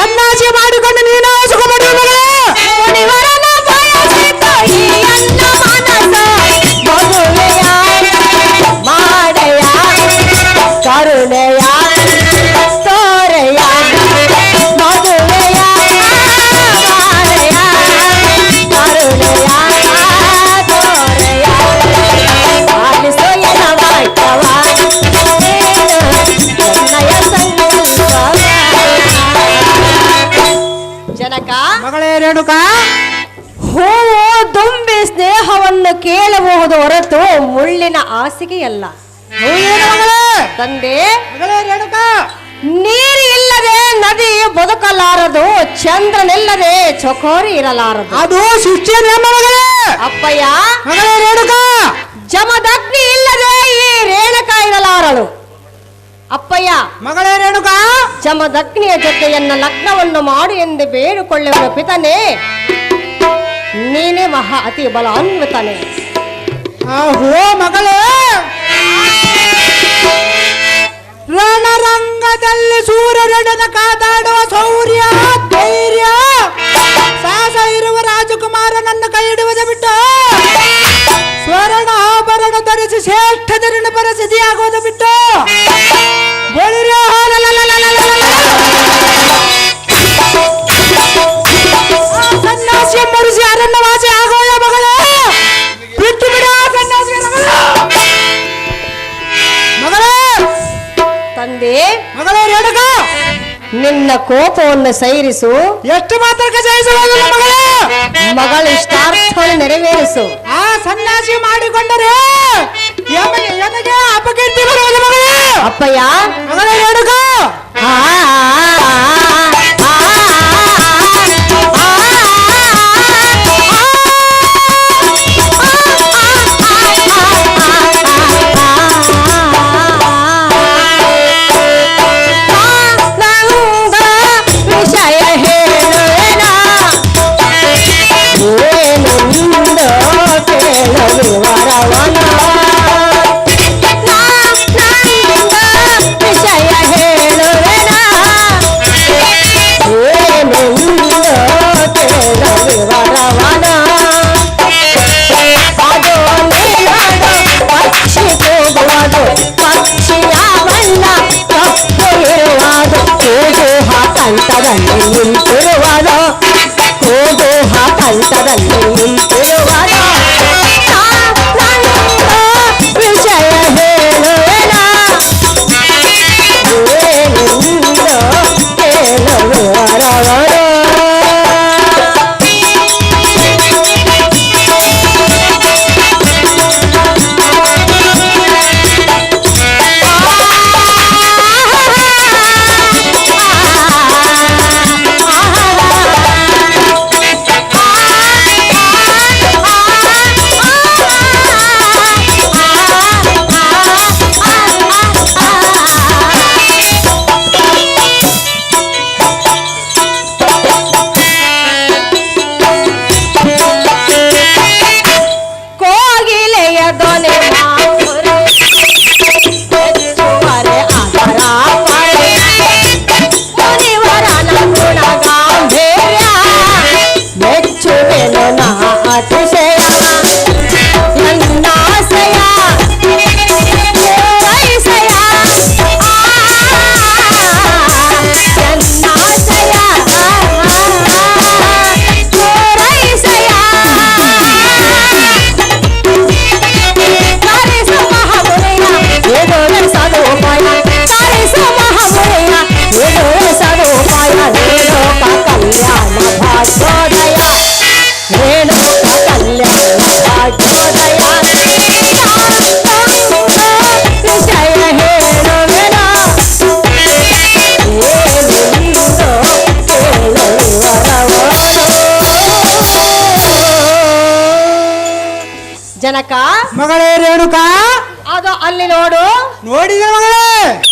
ಮಾಡಿರುವೆನು ಆ ಜನಕ ಮಗಳೇ ರೇಣುಕ? ಹೂವು ದುಂಬಿ ಸ್ನೇಹವನ್ನು ಕೇಳಬಹುದು ಹೊರತು ಮುಳ್ಳಿನ ಮಗಳೇ? ತಂದೆ ರೇಣುಕ? ನೀರು ಇಲ್ಲದೆ ನದಿ ಬದುಕಲಾರದು ಚಂದ್ರನಿಲ್ಲದೆ ಚಕೋರಿ ಇರಲಾರದು. ಅದು ಮಗಳೇ. ಅಪ್ಪಯ್ಯ ರೇಣುಕಾ? ಜಮದಗ್ನಿ ಇಲ್ಲದೆ ಈ ರೇಣುಕ ಇರಲಾರಳು. ಅಪ್ಪಯ್ಯ! ಮಗಳೇ ರೇಣುಕಾ! ಚಮದಗ್ನಿಯ ಜೊತೆಯನ್ನ ಲಗ್ನವನ್ನು ಮಾಡು ಎಂದು ಬೇಡಿಕೊಳ್ಳುವ ಪಿತನೇ! ನೀನೇ ಮಹಾ ಅತಿ ಬಲಾನ್ವಿತನೇ! ಆ ಹೋ ಮಗಳೇ! ರಣರಂಗದಲ್ಲಿ ಸೂರ್ಯರಡನ ಕಾದಾಡುವ ಶೌರ್ಯ ಧೈರ್ಯ! ಸಾಹಸ ಇರುವ ರಾಜಕುಮಾರನನ್ನು ಕೈ ಹಿಡುವುದು ಬಿಟ್ಟು ಸ್ವರ್ಣ ಆಭರಣ ಧರಿಸಿ ಪರಿಸ್ಥಿತಿ ಪರಿಸ್ಥಿತಿಯಾಗುವುದು ಕೋಪವನ್ನು ಸೈರಿಸು. ಎಷ್ಟು ಮಾತ್ರಕ್ಕೆ ಜಯಿಸುವುದಿಲ್ಲ ಮಗಳೇ? ಮಗಳ ಇಷ್ಟಾರ್ಥವನ್ನು ನೆರವೇರಿಸು. ಆ ಸನ್ಯಾಸಿ ಮಾಡಿಕೊಂಡರೆ ಯಮಗೆ ನನಗೆ ಅಪಕೀರ್ತಿ ಬರುವುದು ಮಗಳೇ? ಅಪ್ಪಯ್ಯ? ಮಗಳೇ ರೇಣುಕ ಆ, ಆ, ಆ, ಕಂಠದಲ್ಲಿ ಜನಕ? ಮಗಳೇ ರೇಣುಕ? ಅದು ಅಲ್ಲಿ ನೋಡು. ನೋಡಿದ ಮಗಳೇ.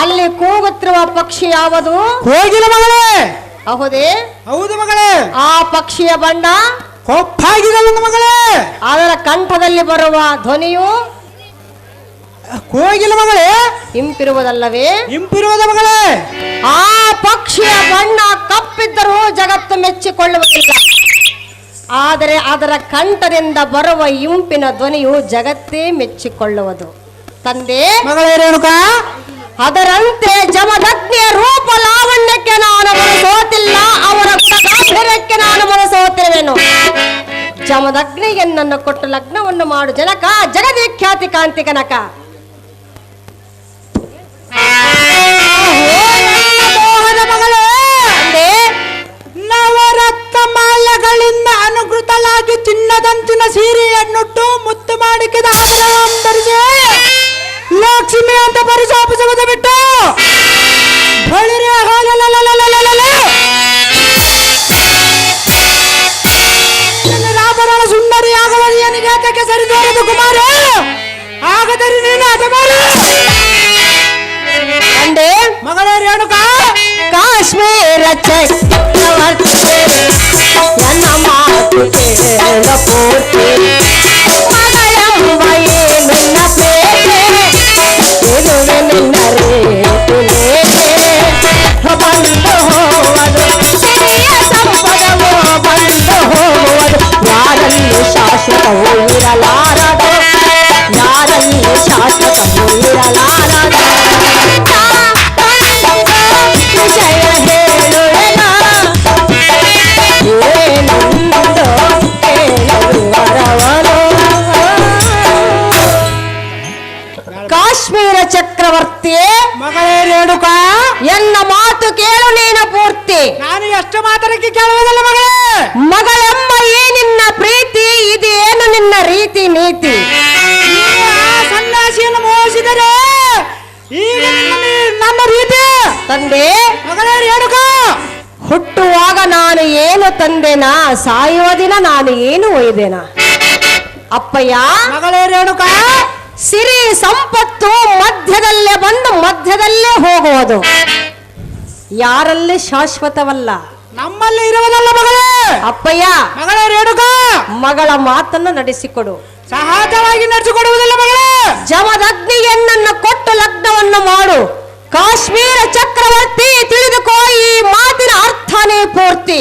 ಅಲ್ಲಿ ಕೂಗುತ್ತಿರುವ ಪಕ್ಷಿ ಯಾವುದು? ಹೋಗಿಲ್ಲ ಮಗಳೇ. ಹೌದೇ? ಹೌದು ಮಗಳೇ. ಆ ಪಕ್ಷಿಯ ಬಣ್ಣ? ಕೊಪ್ಪಾಗಿದೆ ನನ್ನ ಮಗಳೇ. ಅದರ ಕಂಠದಲ್ಲಿ ಬರುವ ಧ್ವನಿಯು? ಕೋಗಿಲ ಮಗಳೇ. ಇಂಪಿರುವುದಲ್ಲವೇ? ಇಂಪಿರುವುದ ಮಗಳೇ. ಆ ಪಕ್ಷಿಯ ಬಣ್ಣ ಕಪ್ಪಿದ್ದರೂ ಜಗತ್ತು ಮೆಚ್ಚಿಕೊಳ್ಳುವುದಿಲ್ಲ. ಆದರೆ ಅದರ ಕಂಠದಿಂದ ಬರುವ ಇಂಪಿನ ಧ್ವನಿಯು ಜಗತ್ತೇ ಮೆಚ್ಚಿಕೊಳ್ಳುವುದು. ತಂದೆ ಮಗಳೇ ರೇಣುಕಾ. ಅದರಂತೆ ಜಮದಗ್ನಿಯ ರೂಪ ಲಾವಣ್ಯಕ್ಕೆ ನಾನು ಮನಸೋತಿಲ್ಲ ಅವರ ಗಾಂಭೀರ್ಯಕ್ಕೆ ನಾನು ಮನಸೋತಿರುವೆನು ಜಮದಗ್ನಿಗೆ ನನ್ನ ಕೊಟ್ಟು ಲಗ್ನವನ್ನು ಮಾಡು ಜನಕ ಜಗದಿಖ್ಯಾತಿ ಕಾಂತಿ ಕನಕ. ಅನುಕೃತಲಾಗಿ ಚಿನ್ನದಂಚಿನ ಸೀರೆಯನ್ನುಟ್ಟು ಮುತ್ತು ಮಾಡಿಕೆದ ಆಭರಣ ಧರಿಸಿ ಲಕ್ಷ್ಮಿ ಅಂತ ಪರಿಶೋಪಿಸುವುದು ಬಿಟ್ಟು ಬಳಿರೆ ಹಾಲಲಲಲಲಲಲ. ರಾಮರಣ ಸುಂದರಿ ಆಗುವನಿಗೆ ಅದಕ್ಕೆ ಸರಿದೋರದು ಕುಮಾರ. ಆಗದರಿ ನೀನು ಅದ ತಂದೆ. ಮಗಳೇ ರೇಣುಕಾ. ಕಾಶ್ಮೀರ ಚಕ್ರವರ್ತಿ. ನನ್ನ ಮಾತು ಚಕ್ರವರ್ತಿಯೇ ಮಗಳೇ ರೇಣುಕಾ. ಎನ್ನ ಮಾತು ಕೇಳು ನೀನ ಪೂರ್ತಿ. ನಾನು ಎಷ್ಟು ಮಾತಾಡಕ್ಕೆ ಕೇಳುವುದಿಲ್ಲ ಮಗಳೇ? ಮಗಳೆಂಬ ಈ ನಿನ್ನ ಪ್ರೀತಿ ಇದೇನು ನಿನ್ನ ರೀತಿ ನೀತಿ? ನೀನು ಆ ಸನ್ಯಾಸಿಯನ್ನು ಮೋಹಿಸಿದರೆ ಈಗ ನಿನ್ನ ನನ್ನ ರೀತಿ? ತಂದೆ ಮಗಳೇ ರೇಣುಕಾ. ಹುಟ್ಟುವಾಗ ನಾನು ಏನು ತಂದೆನಾ? ಸಾಯುವ ದಿನ ನಾನು ಏನು ಒಯ್ದೇನಾ? ಅಪ್ಪಯ್ಯ? ಮಗಳೇ ರೇಣುಕಾ. ಸಿರಿ ಸಂಪತ್ತು ಮಧ್ಯದಲ್ಲೇ ಬಂದು ಮಧ್ಯದಲ್ಲೇ ಹೋಗುವುದು. ಯಾರಲ್ಲಿ ಶಾಶ್ವತವಲ್ಲ? ನಮ್ಮಲ್ಲಿ ಇರುವುದಲ್ಲ ಮಗಳೇ! ಅಪ್ಪಯ್ಯ! ಮಗಳೇ ರೇಣುಕಾ! ಮಗಳ ಮಾತನ್ನು ನಡೆಸಿಕೊಡು ಸಹಜವಾಗಿ ನಡೆಸಿಕೊಡುವುದಿಲ್ಲ ಮಗಳೇ! ಜಮದಗ್ನಿಯನ್ನನ್ನು ಕೊಟ್ಟು ಲಗ್ನವನ್ನು ಮಾಡು. ಕಾಶ್ಮೀರ ಚಕ್ರವರ್ತಿ ತಿಳಿದುಕೋ ಈ ಮಾತಿನ ಅರ್ಥನೇ ಪೂರ್ತಿ.